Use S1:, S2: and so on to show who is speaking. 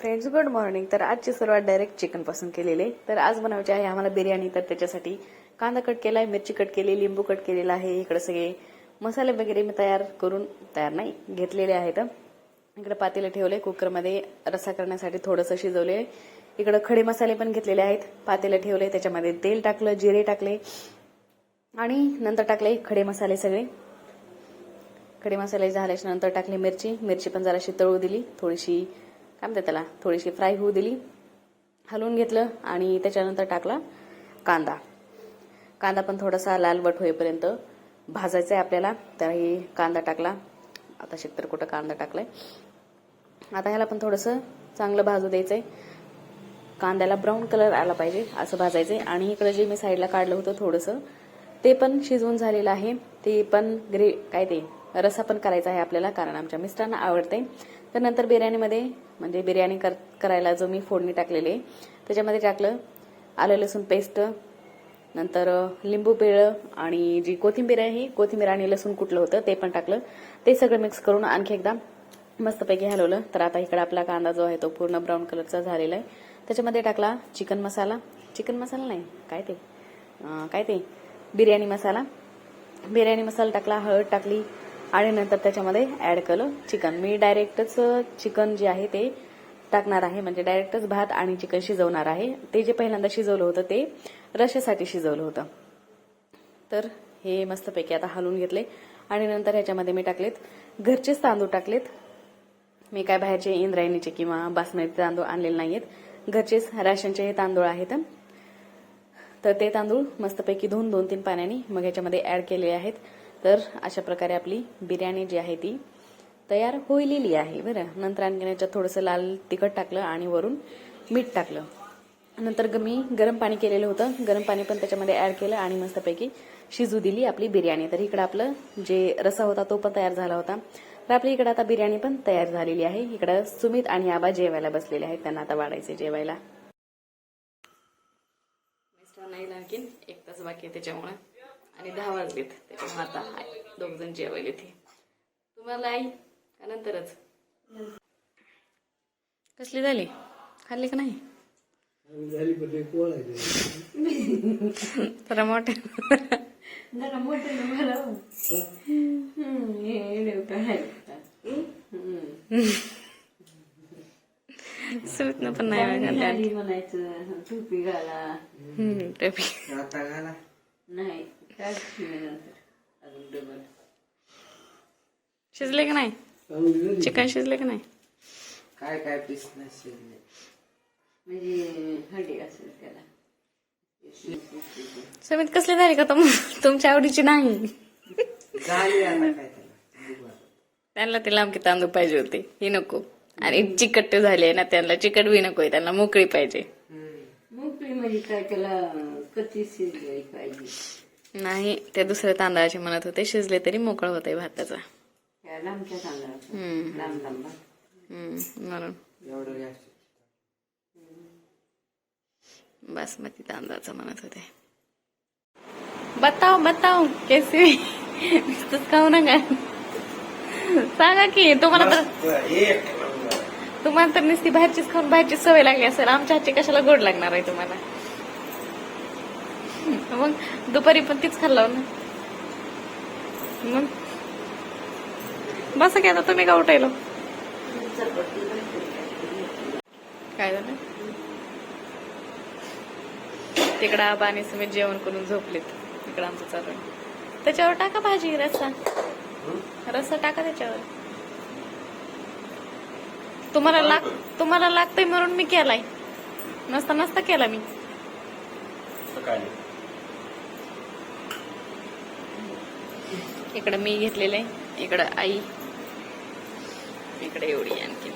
S1: Friends good morning तर आजची सुरुवात डायरेक्ट चिकनपासून केलेली. आहे तर आज बनवायची आहे आम्हाला बिर्याणी. तर त्याच्यासाठी कांदा कट केला आहे मिरची कट केली लिंबू कट केलेला आहे. इकडे सगळे मसाले वगैरे मी तयार करून तयार नाही घेतलेले आहेत. इकडे पातेलं ठेवले कुकरमध्ये रस्सा करण्यासाठी थोडंसं शिजवले. इकडे खडे मसाले पण घेतलेले आहेत. पातेलं ठेवले त्याच्यामध्ये तेल टाकलं जिरे टाकले. आणि नंतर टाकले खडे मसाले सगळे. खडे मसाले झाल्याच्यानंतर टाकली मिरची. मिरची पण जराशी तळू दिली थोडीशी काय म्हणतात त्याला? थोडीशी फ्राय होऊ दिली. हलवून घेतलं आणि त्याच्यानंतर टाकला कांदा. कांदा पण थोडासा लालवट होईपर्यंत भाजायचा आहे आपल्याला. तर कांदा टाकला. आता शिकतर कुठं कांदा टाकलाय? आता ह्याला पण थोडंसं चांगलं भाजू द्यायचंय. कांद्याला ब्राऊन कलर आला पाहिजे असं भाजायचंय. आणि इकडे जे मी साईडला काढलं होतं थोडंसं ते पण शिजवून झालेलं आहे. ते पण ग्रे काय ते रसा पण करायचा आहे आपल्याला कारण आमच्या मिस्टरांना आवडते तर नंतर बिर्याणीमध्ये म्हणजे बिर्याणी कर करायला जो मी फोडणी टाकलेली आहे त्याच्यामध्ये टाकलं आलं लसूण पेस्ट नंतर लिंबू पिळं आणि जी कोथिंबीर आहे कोथिंबीर आणि लसूण कुठलं होतं ते पण टाकलं. ते सगळं मिक्स करून आणखी एकदा मस्तपैकी हलवलं. तर आता इकडे आपला कांदा जो आहे तो पूर्ण ब्राऊन कलरचा झालेला आहे. त्याच्यामध्ये टाकला चिकन मसाला. चिकन मसाला नाही काय ते? काय ते? बिर्याणी मसाला. बिर्याणी मसाला टाकला हळद टाकली आणि नंतर त्याच्यामध्ये ऍड केलं चिकन मी डायरेक्टच चिकन जे आहे ते टाकणार आहे. म्हणजे डायरेक्टच भात आणि चिकन शिजवणार आहे. ते जे पहिल्यांदा शिजवलं होतं ते रशेसाठी शिजवलं होतं. तर हे मस्तपैकी आता हलवून घेतले. आणि नंतर ह्याच्यामध्ये मी टाकलेत घरचेच तांदूळ टाकलेत. मी काय बाहेरचे इंद्रायणीचे किंवा बासमती तांदूळ आणलेले नाहीयेत. घरचेच राशनचे हे तांदूळ आहेत. तर ते तांदूळ मस्तपैकी धुवून दोन तीन पाण्याने मग ह्याच्यामध्ये ऍड केलेले आहेत. तर अशा प्रकारे आपली बिर्याणी जी आहे ती तयार होईलेली आहे बरं. नंतर आणखी याच्यात थोडंसं लाल तिखट टाकलं आणि वरून मीठ टाकलं. नंतर मी गरम पाणी केलेलं होतं. गरम पाणी पण त्याच्यामध्ये ॲड केलं आणि मस्तपैकी शिजू दिली आपली बिर्याणी. तर इकडं आपलं जे रसा होता तो पण तयार झाला होता. तर आपली इकडं आता बिर्याणी पण तयार झालेली आहे. इकडं सुमित आणि आबा जेवायला बसलेले आहेत. त्यांना आता वाढायचे जेवायला. मिस्टरांना येईल आणखीन एक तास बाकी आहे त्याच्यामुळे. आणि दहा वाजलेत त्याच्यामुळे आता आहे दोघ जण जेवायले ते तुम्हाला आई? का नंतरच? कसली झाली? खाल्ली का नाही? जरा मोठे.
S2: जरा मोठे ना हे?
S1: पण नाही
S2: म्हणायचं टोपी घाला.
S1: हम्म, टोपी.
S2: नाही.
S1: शिजले का नाही? चिकन शिजले का नाही?
S3: काय काय पीस नसेल
S2: म्हणजे हंडी असेल त्याला.
S1: सुमित कसली झाली का तुम तुमच्या आवडीची नाही. त्यांना ते लांबकी तांदूळ पाहिजे होते. ही नको. आणि चिकट झाले ना त्यांना चिकट बी नकोय त्यांना मोकळी पाहिजे.
S2: मोकळी म्हणजे काय त्याला कच्ची शिजली पाहिजे.
S1: नाही ते दुसऱ्या तांदळाचे म्हणत होते शिजले तरी मोकळं होतंय भाताचा. म्हणून. बासमती तांदळाचं म्हणत होते. बताओ बताओ कैसे? खाऊ नका. सांगा की तुम्हाला तर
S3: एक
S1: तुम्हाला तर नुसती बाहेरचीच खाऊन बाहेरची सवय लागली असेल. आमच्या हातची कशाला गोड लागणार आहे तुम्हाला? मग दुपारी पण तीच खाल्लं ना मग? बस की आता तुम्ही का उठायलो? काय झालं? तिकडं आबा आणि सुमित जेवण करून झोपलेत. इकडं आमचं चालू आहे. त्याच्यावर टाका भाजी रस्सा. रस्सा टाका त्याच्यावर. तुम्हाला लाग तुम्हाला लागतंय म्हणून मी केलाय. नसता नसता केला मी. इकडं मी घेतलेलं आहे. इकडं आई. इकडे एवढी आणखी